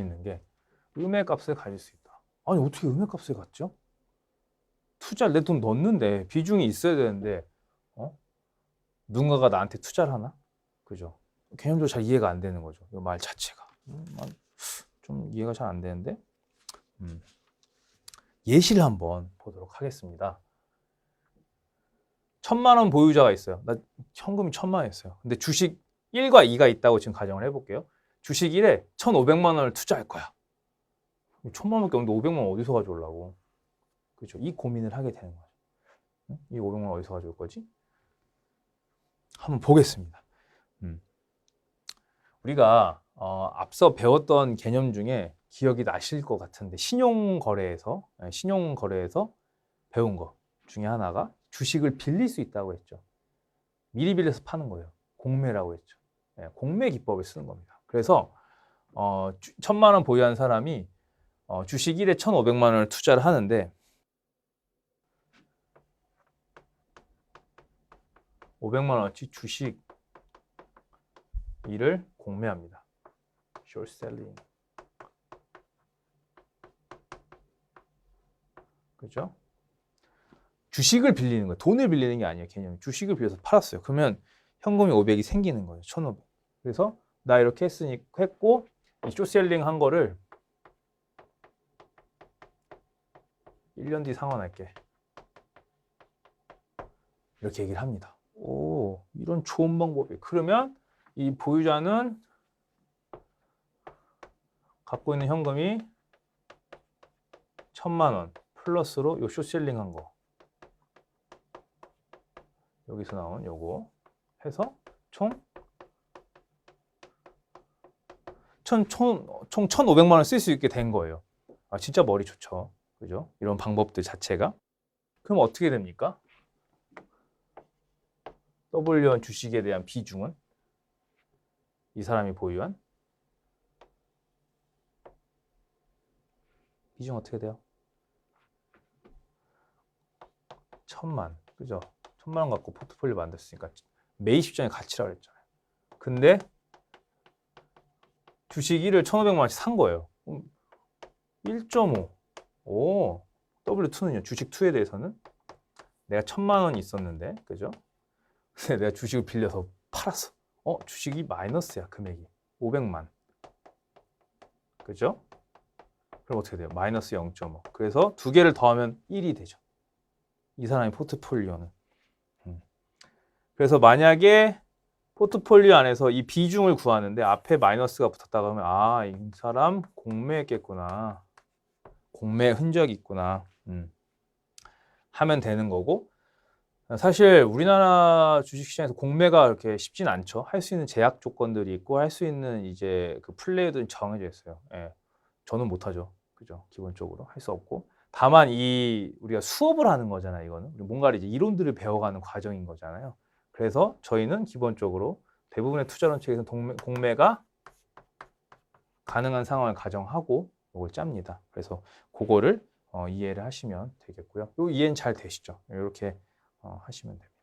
있는 게 음의 값을 가질 수 있다. 아니 어떻게 음의 값을 갖죠? 투자를 내돈 넣었는데 비중이 있어야 되는데 어? 누군가가 나한테 투자를 하나? 그죠? 개념적으로 잘 이해가 안 되는 거죠. 이 말 자체가 음, 난- 좀 이해가 잘 안 되는데 음. 예시를 한번 보도록 하겠습니다. 천만 원 보유자가 있어요. 나 현금이 천만 원 있어요. 근데 주식 1과 2가 있다고 지금 가정을 해볼게요. 주식 1에 1,500만 원을 투자할 거야. 천만 원밖에 없는데 500만 원 어디서 가져오려고? 그죠? 이 고민을 하게 되는 거죠. 응? 이 500만 원 어디서 가져올 거지? 한번 보겠습니다. 음. 우리가 어, 앞서 배웠던 개념 중에 기억이 나실 것 같은데 신용 거래에서 예, 신용 거래에서 배운 거 중에 하나가 주식을 빌릴 수 있다고 했죠. 미리 빌려서 파는 거예요. 공매라고 했죠. 예, 공매 기법을 쓰는 겁니다. 그래서 어, 주- 천만 원 보유한 사람이 어, 주식 1에 1,500만 원을 투자를 하는데 500만 원어치 주식 1을 공매합니다. selling. 그죠? 주식을 빌리는 거예요. 돈을 빌리는 게 아니에요. 개념이. 주식을 빌려서 팔았어요. 그러면 현금이 500이 생기는 거예요. 1,500. 그래서 나 이렇게 했으니 했고 이 쇼셀링 한 거를 1년 뒤 상환할게. 이렇게 얘기를 합니다. 오, 이런 좋은 방법이. 그러면 이 보유자는 갖고 있는 현금이 천만 원 플러스로 요 쇼셀링 한 거. 여기서 나온 요거 해서 총 천, 총, 총 1,500만 원 쓸 수 있게 된 거예요. 아, 진짜 머리 좋죠. 그죠? 이런 방법들 자체가. 그럼 어떻게 됩니까? W1 주식에 대한 비중은 이 사람이 보유한 비중 어떻게 돼요? 천만, 그죠? 천만 원 갖고 포트폴리오 만들었으니까 매입 시장의 가치라고 그랬잖아요. 근데 주식 1을 1,500만 원씩 산 거예요. 1.5. 오, W2는요. 주식 2에 대해서는 내가 천만 원이 있었는데, 그죠? 근데 내가 주식을 빌려서 팔았어. 어, 주식이 마이너스야, 금액이. 500만. 그죠? 그럼 어떻게 돼요? 마이너스 0.5. 그래서 두 개를 더하면 1이 되죠. 이 사람의 포트폴리오는. 음. 그래서 만약에 포트폴리오 안에서 이 비중을 구하는데 앞에 마이너스가 붙었다고 하면 아, 이 사람 공매했겠구나. 공매 흔적이 있구나. 음. 하면 되는 거고 사실 우리나라 주식시장에서 공매가 그렇게 쉽진 않죠. 할 수 있는 제약 조건들이 있고 할 수 있는 이제 그 플레이들이 정해져 있어요. 예. 저는 못 하죠. 그죠? 기본적으로 할 수 없고 다만 이 우리가 수업을 하는 거잖아요. 이거는 뭔가를 이제 이론들을 배워가는 과정인 거잖아요. 그래서 저희는 기본적으로 대부분의 투자론 책에서 공매가 가능한 상황을 가정하고 이걸 짭니다. 그래서 그거를 어, 이해를 하시면 되겠고요. 요 이해는 잘 되시죠? 이렇게 어, 하시면 됩니다.